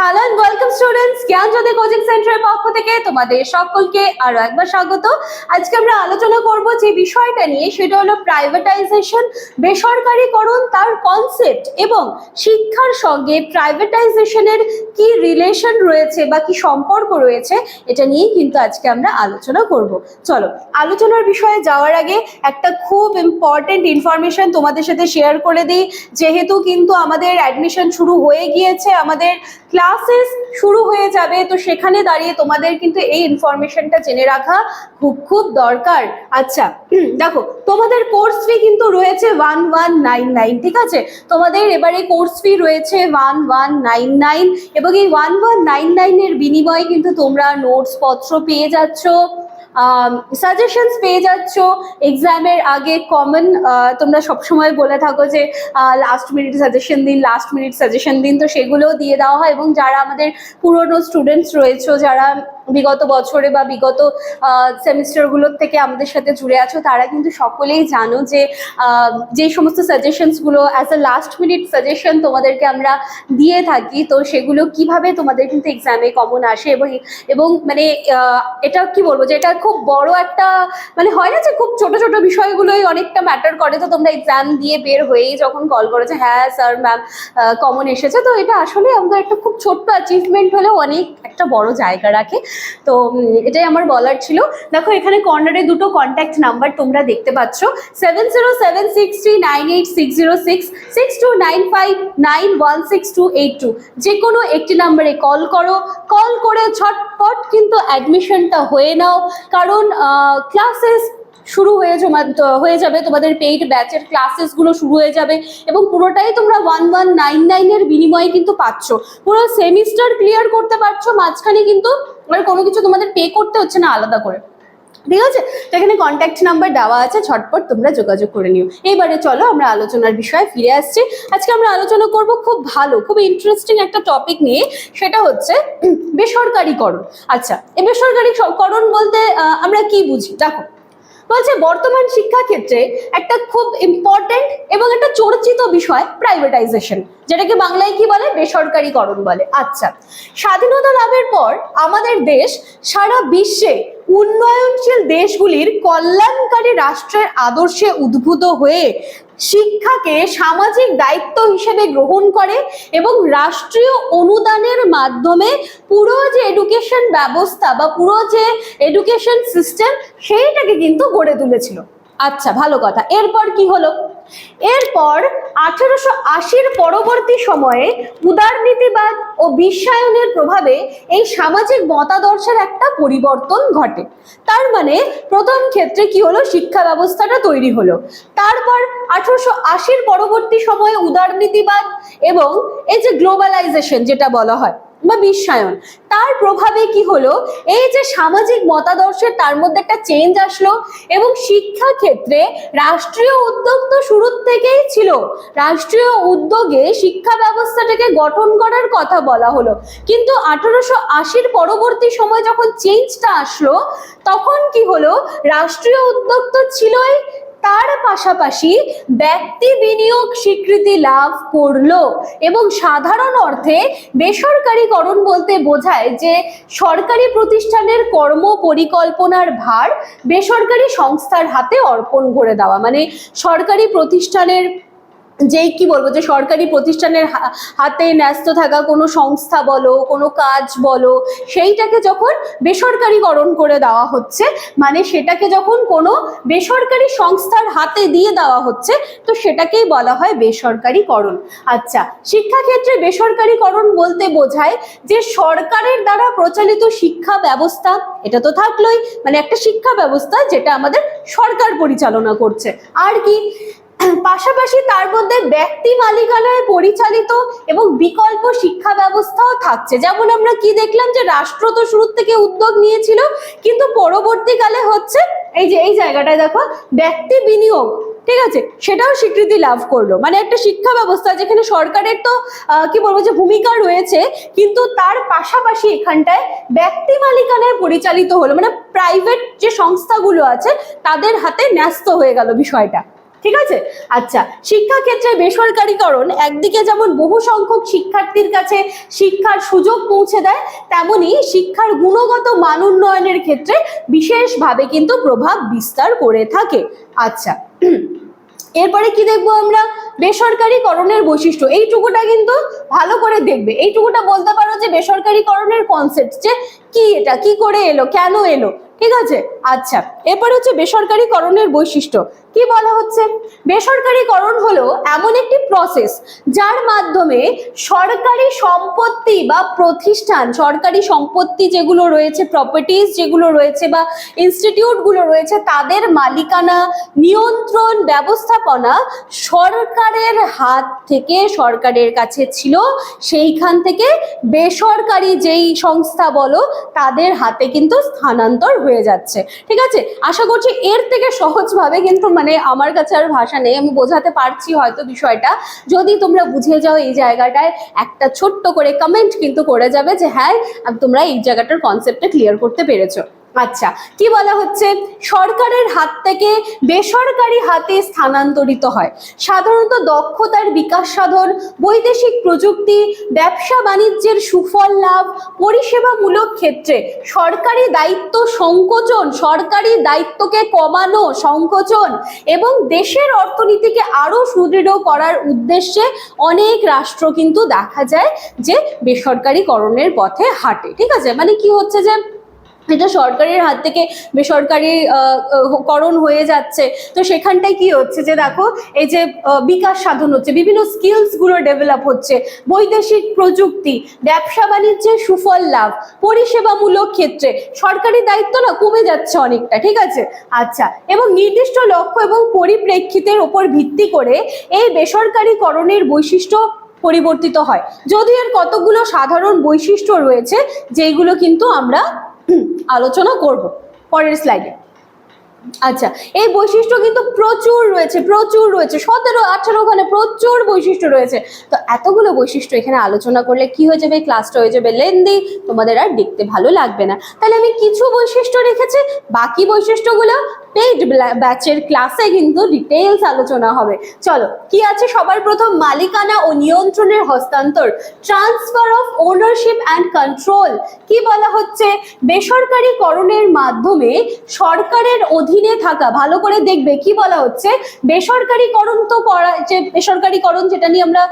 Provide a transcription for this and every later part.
Hello and welcome students Gyanjyoti coaching সেন্টারের পক্ষ থেকে তোমাদের সকলকে আরও একবার স্বাগত। আজকে আমরা আলোচনা করব যে বিষয়টা নিয়ে, সেটা হলো প্রাইভেটাইজেশন বেসরকারীকরণ, তার কনসেপ্ট এবং শিক্ষার সঙ্গে প্রাইভেটাইজেশনের কি রিলেশন রয়েছে বা কি সম্পর্ক রয়েছে, এটা নিয়েই কিন্তু আজকে আমরা আলোচনা করব। চলো, আলোচনার বিষয়ে যাওয়ার আগে একটা খুব ইম্পর্টেন্ট ইনফরমেশন তোমাদের সাথে শেয়ার করে দিই। যেহেতু কিন্তু আমাদের অ্যাডমিশন শুরু হয়ে গিয়েছে, আমাদের ক্লাসেস শুরু হয়ে যাবে। তো সেখানে দাঁড়িয়ে তোমাদের কিন্তু এই ইনফরমেশনটা জেনে রাখা খুব খুব দরকার। আচ্ছা দেখো, তোমাদের কোর্স ফি কিন্তু রয়েছে ওয়ান ওয়ান নাইন নাইন ঠিক আছে? তোমাদের এবারে কোর্স ফি রয়েছে ওয়ান ওয়ান নাইন নাইন এবং এই ওয়ান ওয়ান নাইন নাইনের বিনিময়ে কিন্তু তোমরা নোটস পত্র পেয়ে যাচ্ছ। সাজেশনস পেয়ে যাচ্ছ। এক্সামের আগে কমন তোমরা সবসময় বলে থাকো যে লাস্ট মিনিট সাজেশন দিন লাস্ট মিনিট সাজেশন দিন। তো সেগুলোও দিয়ে দেওয়া হয় এবং যারা আমাদের পুরনো স্টুডেন্টস রয়েছে, যারা বিগত বছরে বা বিগত সেমিস্টারগুলোর থেকে আমাদের সাথে জুড়ে আছো, তারা কিন্তু সকলেই জানো যে যে সমস্ত সাজেশনসগুলো as a last minute suggestion তোমাদেরকে আমরা দিয়ে থাকি, তো সেগুলো কীভাবে তোমাদের কিন্তু এক্সামে কমন আসে এবং এবং মানে এটা কি বলব যে এটা খুব বড় একটা মানে হয় না যে খুব ছোট ছোট বিষয়গুলোই অনেকটা ম্যাটার করে, তো তোমরা এক্সাম দিয়ে বের হয়েই যখন কল করো যে হ্যাঁ স্যার ম্যাম কমন এসেছে, তো এটা আসলে আমাদের একটা খুব ছোট্ট অ্যাচিভমেন্ট হলেও অনেক একটা বড় জায়গা রাখে। তো এটাই আমার বলার ছিল। দেখো, এখানে কর্নারে দুটো কন্ট্যাক্ট নাম্বার তোমরা দেখতে পাচ্ছ। Seven zero seven six three nine eight six zero six six two nine five nine one six two eight two যে কোনো একটি নাম্বারে কল করো। কল করে ঝটপট কিন্তু অ্যাডমিশনটা হয়ে নাও। কারণ ক্লাসেস শুরু হয়ে হয়ে যাবে, তোমাদের পেইড ব্যাচের ক্লাসেসগুলো শুরু হয়ে যাবে এবং পুরোটাই তোমরা ওয়ান ওয়ান নাইন নাইনের বিনিময়ে কিন্তু পাচ্ছ। পুরো সেমিস্টার ক্লিয়ার করতে পারছ, মাঝখানে কিন্তু আর কোনো কিছু তোমাদের পে করতে হচ্ছে না আলাদা করে। ঠিক আছে? তো এখানে কন্ট্যাক্ট নাম্বার দেওয়া আছে, ঝটপট তোমরা যোগাযোগ করে নিও। এইবারে চলো আমরা আলোচনার বিষয়ে ফিরে আসছি। আজকে আমরা আলোচনা করব খুব ভালো, খুব ইন্টারেস্টিং একটা টপিক নিয়ে, সেটা হচ্ছে বেসরকারিকরণ। আচ্ছা এই বেসরকারিকরণ বলতে আমরা কি বুঝি? দেখো বলছে বর্তমান শিক্ষাক্ষেত্রে একটা খুব ইম্পর্টেন্ট এবং একটা চর্চিত বিষয় প্রাইভেটাইজেশন যেটাকে বাংলায় কি বলে? বেসরকারিকরণ বলে। আচ্ছা স্বাধীনতা লাভের পর আমাদের দেশ সারা বিশ্বে উন্নয়নশীল দেশগুলির কল্যাণকারী রাষ্ট্রের আদর্শে উদ্ভূত হয়ে শিক্ষাকে সামাজিক দায়িত্ব হিসেবে গ্রহণ করে এবং রাষ্ট্রীয় অনুদানের মাধ্যমে পুরো যে এডুকেশন ব্যবস্থা বা পুরো যে এডুকেশন সিস্টেম সেইটাকে কিন্তু গড়ে তুলেছিল। আচ্ছা ভালো কথা। এরপর কি হলো? এরপর আঠেরোশো আশির পরবর্তী সময়ে উদারনীতিবাদ ও বিশ্বায়নের প্রভাবে এই সামাজিক মতাদর্শের একটা পরিবর্তন ঘটে। তার মানে প্রথম ক্ষেত্রে কি হলো? শিক্ষা ব্যবস্থাটা তৈরি হলো। তারপর আঠারোশো আশির পরবর্তী সময়ে উদারনীতিবাদ এবং এই যে গ্লোবালাইজেশন যেটা বলা হয় বা বিশ্বায়ন। তার প্রভাবে কি হলো? এই যে সামাজিক মতাদর্শের তার মধ্যে একটা চেঞ্জ আসলো এবং শিক্ষা ক্ষেত্রে রাষ্ট্রীয় উদ্যোগ তো শুরুর থেকেই ছিল। রাষ্ট্রীয় উদ্যোগে শিক্ষা ব্যবস্থাটাকে গঠন করার কথা বলা হলো। কিন্তু আঠারোশো আশির পরবর্তী সময় যখন চেঞ্জটা আসলো, তখন কি হলো? রাষ্ট্রীয় উদ্যোগ তো ছিলই তার পাশাপাশি ব্যক্তি বিনিয়োগ স্বীকৃতি লাভ করল এবং সাধারণ অর্থে বেসরকারীকরণ বলতে বোঝায় যে সরকারি প্রতিষ্ঠানের কর্ম পরিকল্পনার ভার বেসরকারি সংস্থার হাতে অর্পণ করে দেওয়া। মানে সরকারি প্রতিষ্ঠানের যেই কি বলব, যে সরকারি প্রতিষ্ঠানের হাতে ন্যস্ত থাকা কোনো সংস্থা বলো, কোনো কাজ বলো, সেইটাকে যখন বেসরকারিকরণ করে দেওয়া হচ্ছে মানে সেটাকে যখন কোনো বেসরকারি সংস্থার হাতে দিয়ে দেওয়া হচ্ছে, তো সেটাকেই বলা হয় বেসরকারিকরণ। আচ্ছা শিক্ষাক্ষেত্রে বেসরকারিকরণ বলতে বোঝায় যে সরকারের দ্বারা প্রচলিত শিক্ষা ব্যবস্থা, এটা তো থাকলোই মানে একটা শিক্ষা ব্যবস্থা যেটা আমাদের সরকার পরিচালনা করছে। আর কি পাশাপাশি তার মধ্যে ব্যক্তি মালিকানায় পরিচালিত এবং বিকল্প শিক্ষা ব্যবস্থাও থাকছে। যেমন আমরা কি দেখলাম যে রাষ্ট্র তো শুরুর থেকে উদ্যোগ নিয়েছিল, কিন্তু পরবর্তীকালে হচ্ছে এই যে, এই জায়গাটায় দেখো, ব্যক্তি বিনিয়োগ, ঠিক আছে? সেটাও স্বীকৃতি লাভ করল। মানে একটা শিক্ষা ব্যবস্থা যেখানে সরকারের তো কি বলব যে ভূমিকা রয়েছে, কিন্তু তার পাশাপাশি এখানটায় ব্যক্তি মালিকানায় পরিচালিত হলো। মানে প্রাইভেট যে সংস্থাগুলো আছে, তাদের হাতে ন্যস্ত হয়ে গেল বিষয়টা। ঠিক আছে? আচ্ছা শিক্ষাক্ষেত্রে বেসরকারীকরণ একদিকে যেমন বহু সংখ্যক শিক্ষার্থীর কাছে শিক্ষার সুযোগ পৌঁছে দেয়, তেমনি শিক্ষার গুণগত মান উন্নয়নের ক্ষেত্রে বিশেষভাবে কিন্তু প্রভাব বিস্তার করে থাকে। আচ্ছা এরপরে কি দেখব আমরা? বেসরকারীকরণের বৈশিষ্ট্য, এইটুকুটা কিন্তু ভালো করে দেখবে। এইটুকুটা বলতে পারো যে বেসরকারীকরণের কনসেপ্ট যে কি এটা, কি করে এলো, কেন এলো? ঠিক আছে? আচ্ছা এরপরে হচ্ছে বেসরকারীকরণের বৈশিষ্ট্য। কি বলা হচ্ছে? বেসরকারীকরণ হলো এমন একটি প্রসেস যার মাধ্যমে সরকারি সম্পত্তি বা প্রতিষ্ঠান, সরকারি সম্পত্তি যেগুলো রয়েছে প্রপার্টিজ যেগুলো রয়েছে বা ইনস্টিটিউটগুলো রয়েছে, তাদের মালিকানা নিয়ন্ত্রণ ব্যবস্থাপনা সরকারের হাত থেকে সরকারের কাছে ছিল। সেইখান থেকে বেসরকারি যেই সংস্থা বলো, তাদের হাতে কিন্তু স্থানান্তর হয়ে যাচ্ছে। ঠিক আছে? আশা করছি এর থেকে সহজভাবে কিন্তু মানে আমার কাছে আর ভাষা নেই, আমি বোঝাতে পারছি হয়তো বিষয়টা। যদি তোমরা বুঝে যাও এই জায়গাটায়, একটা ছোট্ট করে কমেন্ট কিন্তু করে যাবে যে হ্যাঁ তোমরা এই জায়গাটার কনসেপ্টটা ক্লিয়ার করতে পেরেছ। আচ্ছা কি বলা হচ্ছে? সরকারের হাত থেকে বেসরকারি হাতে স্থানান্তরিত হয়। সাধারণত দক্ষতার বিকাশ সাধন, বৈদেশিক প্রযুক্তি, ব্যবসা বাণিজ্যের সুফল লাভ, পরিষেবামূলক ক্ষেত্রে সরকারি দায়িত্ব সংকোচন, সরকারি দায়িত্বকে কমানো সংকোচন এবং দেশের অর্থনীতিকে আরও সুদৃঢ় করার উদ্দেশ্যে অনেক রাষ্ট্র কিন্তু দেখা যায় যে বেসরকারিকরণের পথে হাঁটে। ঠিক আছে? মানে কি হচ্ছে যে এটা সরকারের হাত থেকে বেসরকারি করণ হয়ে যাচ্ছে। তো সেখানটায় কি হচ্ছে যে দেখো, এই যে বিকাশ সাধন হচ্ছে, বিভিন্ন স্কিলসগুলো ডেভেলপ হচ্ছে, বৈদেশিক প্রযুক্তি, ব্যবসা বাণিজ্যের সুফল লাভ, পরিষেবামূলক ক্ষেত্রে। সরকারি দায়িত্ব না কমে যাচ্ছে অনেকটা, ঠিক আছে? আচ্ছা এবং নির্দিষ্ট লক্ষ্য এবং পরিপ্রেক্ষিতের ওপর ভিত্তি করে এই বেসরকারিকরণের বৈশিষ্ট্য পরিবর্তিত হয়। যদিও এর কতগুলো সাধারণ বৈশিষ্ট্য রয়েছে যেগুলো কিন্তু আমরা আলোচনা করব পরের স্লাইডে আচ্ছা এই বৈশিষ্ট্য কিন্তু প্রচুর রয়েছে প্রচুর রয়েছে, সতেরো, আঠারো ওখানে প্রচুর বৈশিষ্ট্য রয়েছে। তো এতগুলো বৈশিষ্ট্য এখানে আলোচনা করলে কি হয়ে যাবে? ক্লাসটা হয়ে যাবে লেন্দি, তোমাদের আর দেখতে ভালো লাগবে না। তাহলে আমি কিছু বৈশিষ্ট্য রেখেছি, বাকি বৈশিষ্ট্যগুলো পেইড ব্যাচের ক্লাসে কিন্তু ডিটেলস আলোচনা হবে। চলো, কি আছে? সবার প্রথম মালিকানা ও নিয়ন্ত্রণের হস্তান্তর transfer of ownership and control কি বলা হচ্ছে? বেসরকারিকরণের মাধ্যমে সরকারের অধীনে থাকা, ভালো করে দেখবে কি বলা হচ্ছে। বেসরকারিকরণ তো করা, যে বেসরকারিকরণ যেটা নিয়ে আমরা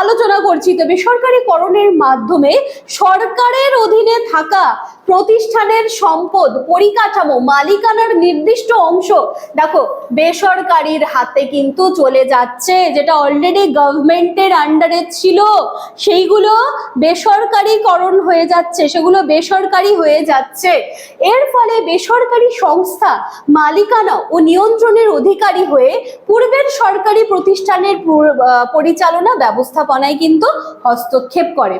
আলোচনা করছি, তো বেসরকারিকরণের মাধ্যমে সরকারের অধীনে থাকা প্রতিষ্ঠানের সম্পদ, পরিকাঠামো, মালিকানার নির্দিষ্ট অংশ, দেখো, বেসরকারির হাতে কিন্তু চলে যাচ্ছে, যেটা অলরেডি গভর্নমেন্টের আন্ডারে ছিল, সেইগুলো বেসরকারিকরণ হয়ে যাচ্ছে, সেগুলো বেসরকারি হয়ে যাচ্ছে। এর ফলে বেসরকারি সংস্থা মালিকানা ও নিয়ন্ত্রণের অধিকারী হয়ে পূর্বের সরকারি প্রতিষ্ঠানের পরিচালনা ব্যবস্থাপনায় কিন্তু হস্তক্ষেপ করে।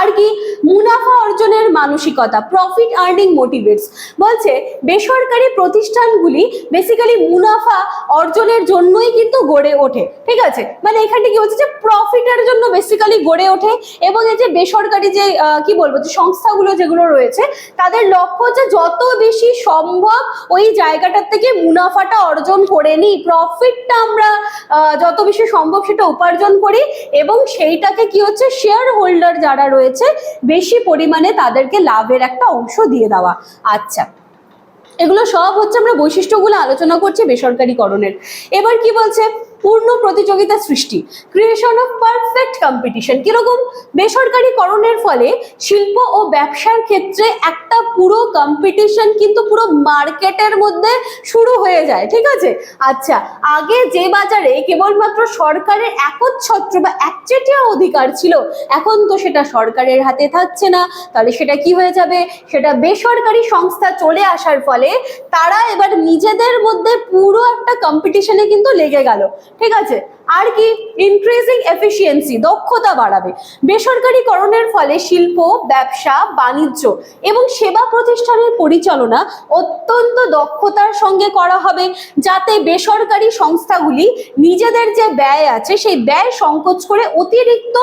আর কি মুনাফা অর্জনের মানসিকতা প্রফিট আর্নিং মোটিভেটস বলছে, বেসরকারি প্রতিষ্ঠানগুলি বেসিক্যালি মুনাফা অর্জনের জন্যই কিন্তু গড়ে ওঠে। ঠিক আছে? মানে এখানে কি হচ্ছে যে প্রফিটের জন্য বেসিক্যালি গড়ে ওঠে এবং এই যে বেসরকারি যে কি বলব, যে সংস্থাগুলো যেগুলো রয়েছে, তাদের লক্ষ্য হচ্ছে যত বেশি সম্ভব ওই জায়গাটার থেকে মুনাফাটা অর্জন করে নিই। প্রফিটটা আমরা যত বেশি সম্ভব সেটা উপার্জন করি এবং সেইটাকে কি হচ্ছে শেয়ার হোল্ডার যারা রয়েছে বেশি পরিমাণে তাদেরকে লাভের একটা অংশ দিয়ে দেওয়া। আচ্ছা এগুলো সব হচ্ছে আমরা বৈশিষ্ট্যগুলো আলোচনা করছি বেসরকারিকরণের। এবার কি বলছে? পূর্ণ প্রতিযোগিতা সৃষ্টি। ক্রিয়েশন অফ পারফেক্ট কম্পিটিশন কীরকম? বেসরকারিকরণের ফলে শিল্প ও ব্যবসার ক্ষেত্রে একটা পুরো কম্পিটিশন কিন্তু পুরো মার্কেটের মধ্যে শুরু হয়ে যায়। ঠিক আছে? আচ্ছা আগে যে বাজারে কেবলমাত্র সরকারের একচ্ছত্র বা একচেটিয়া অধিকার ছিল, এখন তো সেটা সরকারের হাতে থাকছে না। তাহলে সেটা কি হয়ে যাবে? সেটা বেসরকারি সংস্থা চলে আসার ফলে তারা এবার নিজেদের মধ্যে পুরো একটা কম্পিটিশনে কিন্তু লেগে গেল। ঠিক আছে? আর কি? ইনক্রিজিং এফিসিয়েন্সি দক্ষতা বাড়াবে। বেসরকারীকরণের ফলে শিল্প, ব্যবসা, বাণিজ্য এবং সেবা প্রতিষ্ঠানের পরিচালনা অত্যন্ত দক্ষতার সঙ্গে করা হবে, যাতে বেসরকারি সংস্থাগুলি নিজেদের যে ব্যয় আছে, সেই ব্যয় সংকোচ করে অতিরিক্ত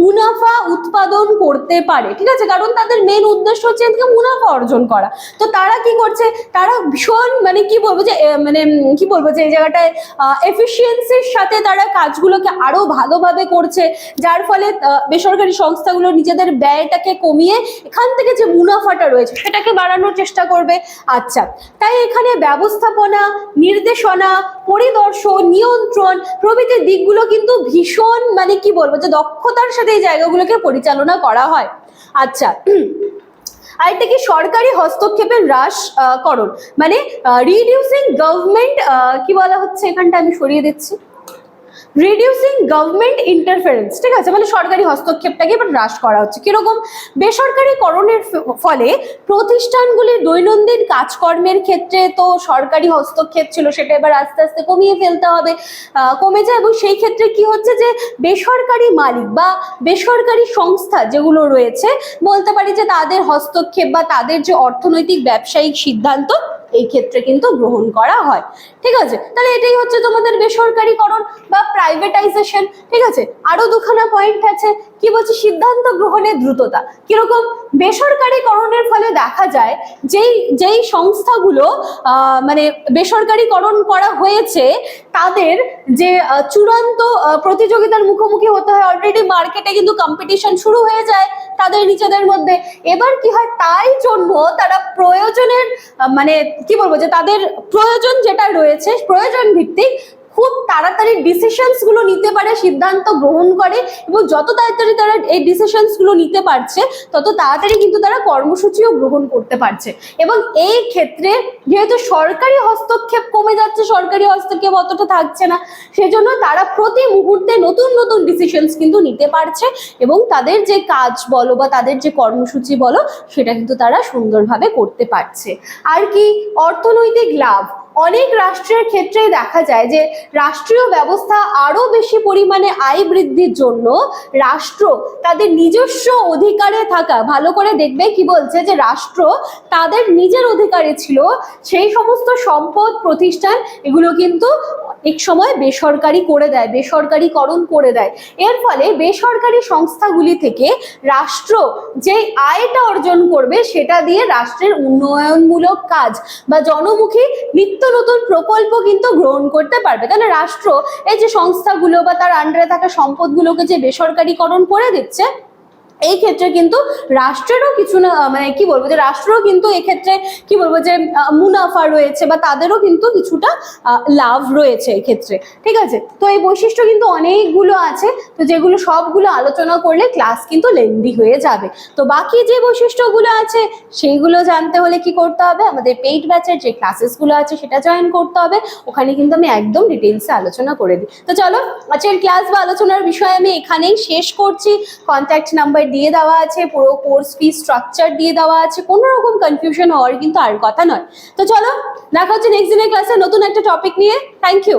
মুনাফা উৎপাদন করতে পারে। ঠিক আছে? কারণ তাদের মেন উদ্দেশ্য হচ্ছে মুনাফা অর্জন করা। তো তারা কি করছে? তারা ভীষণ মানে কি বলব যে মানে কি বলব যে, এই জায়গাটায় এফিসিয়েন্সির সাথে তারা কাজগুলোকে আরও ভালোভাবে করছে, যার ফলে বেসরকারি সংস্থাগুলো নিজেদের ব্যয়টাকে কমিয়ে এখান থেকে যে মুনাফাটা রয়েছে সেটাকে বাড়ানোর চেষ্টা করবে। আচ্ছা তাই এখানে ব্যবস্থাপনা, নির্দেশনা, পরিদর্শন, নিয়ন্ত্রণ প্রভৃতি দিকগুলো কিন্তু ভীষণ মানে কি বলব, যে দক্ষতার সাথে এই জায়গাগুলোকে পরিচালনা করা হয়। আচ্ছা আরেকটা কি সরকারি হস্তক্ষেপের হ্রাস করণ? মানে রিডিউসিং গভর্নমেন্ট কি বলা হচ্ছে এখানটা আমি সরিয়ে দিচ্ছি। রিডিউসিং গভর্নমেন্ট ইন্টারফারেন্স ঠিক আছে? মানে সরকারি হস্তক্ষেপটাকে এবার হ্রাস করা হচ্ছে। কীরকম? বেসরকারিকরণের ফলে প্রতিষ্ঠানগুলির দৈনন্দিন কাজকর্মের ক্ষেত্রে তো সরকারি হস্তক্ষেপ ছিল, সেটা এবার আস্তে আস্তে কমিয়ে ফেলতে হবে কমে যায়। এবং সেই ক্ষেত্রে কি হচ্ছে যে, বেসরকারি মালিক বা বেসরকারি সংস্থা যেগুলো রয়েছে, বলতে পারি যে তাদের হস্তক্ষেপ বা তাদের যে অর্থনৈতিক ব্যবসায়িক সিদ্ধান্ত এই ক্ষেত্রে কিন্তু গ্রহণ করা হয়। ঠিক আছে? তাহলে এটাই হচ্ছে তোমাদের বেসরকারিকরণ বা প্রাইভেটাইজেশন ঠিক আছে? আরও দুখানা পয়েন্ট আছে। কি বলছে, সিদ্ধান্ত গ্রহণের দ্রুততা। কীরকম বেসরকারিকরণের ফলে দেখা যায় যেই যেই সংস্থাগুলো মানে বেসরকারিকরণ করা হয়েছে, তাদের যে চূড়ান্ত প্রতিযোগিতার মুখোমুখি হতে হয় অলরেডি মার্কেটে কিন্তু কম্পিটিশন শুরু হয়ে যায় তাদের নিজেদের মধ্যে। এবার কি হয়, তাই জন্য তারা প্রয়োজনের মানে কি বলব, যে তাদের প্রয়োজন যেটা রয়েছে, প্রয়োজন ভিত্তিক খুব তাড়াতাড়ি ডিসিশনসগুলো নিতে পারে, সিদ্ধান্ত গ্রহণ করে এবং যত তাড়াতাড়ি তারা এই ডিসিশনসগুলো নিতে পারছে, তত তাড়াতাড়ি কিন্তু তারা কর্মসূচিও গ্রহণ করতে পারছে। এবং এই ক্ষেত্রে যেহেতু সরকারি হস্তক্ষেপ কমে যাচ্ছে, সরকারি হস্তক্ষেপ অতটা থাকছে না, সেজন্য তারা প্রতি মুহূর্তে নতুন নতুন ডিসিশনস কিন্তু নিতে পারছে এবং তাদের যে কাজ বলো বা তাদের যে কর্মসূচি বলো, সেটা কিন্তু তারা সুন্দরভাবে করতে পারছে। আর কি, অর্থনৈতিক লাভ। অনেক রাষ্ট্রের ক্ষেত্রেই দেখা যায় যে রাষ্ট্রীয় ব্যবস্থা আরও বেশি পরিমাণে আয় বৃদ্ধির জন্য রাষ্ট্র তাদের নিজস্ব অধিকারে থাকা, ভালো করে দেখবে কি বলছে যে রাষ্ট্র তাদের নিজের অধিকারে ছিল, সেই সমস্ত সম্পদ, প্রতিষ্ঠান এগুলো কিন্তু এক সময় বেসরকারি করে দেয়, বেসরকারিকরণ করে দেয়। এর ফলে বেসরকারি সংস্থাগুলি থেকে রাষ্ট্র যে আয়টা অর্জন করবে সেটা দিয়ে রাষ্ট্রের উন্নয়নমূলক কাজ বা জনমুখী নিত্য নতুন প্রকল্প কিন্তু গ্রহণ করতে পারবে। তাহলে রাষ্ট্র এই যে সংস্থাগুলো বা তার আন্ডারে থাকা সম্পদগুলোকে যে বেসরকারিকরণ করে দিচ্ছে এই ক্ষেত্রে কিন্তু রাষ্ট্রেরও কিছু না মানে কি বলব যে রাষ্ট্রও কিন্তু এক্ষেত্রে কি বলব যে মুনাফা রয়েছে বা তাদেরও কিন্তু কিছুটা লাভ রয়েছে এই ক্ষেত্রে। ঠিক আছে? তো এই বৈশিষ্ট্য কিন্তু অনেকগুলো আছে। তো যেগুলো সবগুলো আলোচনা করলে ক্লাস কিন্তু লেন্দি হয়ে যাবে। তো বাকি যে বৈশিষ্ট্যগুলো আছে, সেইগুলো জানতে হলে কি করতে হবে? আমাদের পেইড ব্যাচের যে ক্লাসেসগুলো আছে, সেটা জয়েন করতে হবে। ওখানে কিন্তু আমি একদম ডিটেলসে আলোচনা করে দিই। তো চলো, আজকের ক্লাস বা আলোচনার বিষয়ে আমি এখানেই শেষ করছি। কন্ট্যাক্ট নাম্বার দিয়ে দেওয়া আছে, পুরো কোর্স ফি স্ট্রাকচার দিয়ে দেওয়া আছে, কোনো রকম কনফিউশন হওয়ার কিন্তু আর কথা নয়। তো চলো, দেখা হচ্ছে নেক্সট দিনের ক্লাসে নতুন একটা টপিক নিয়ে। Thank you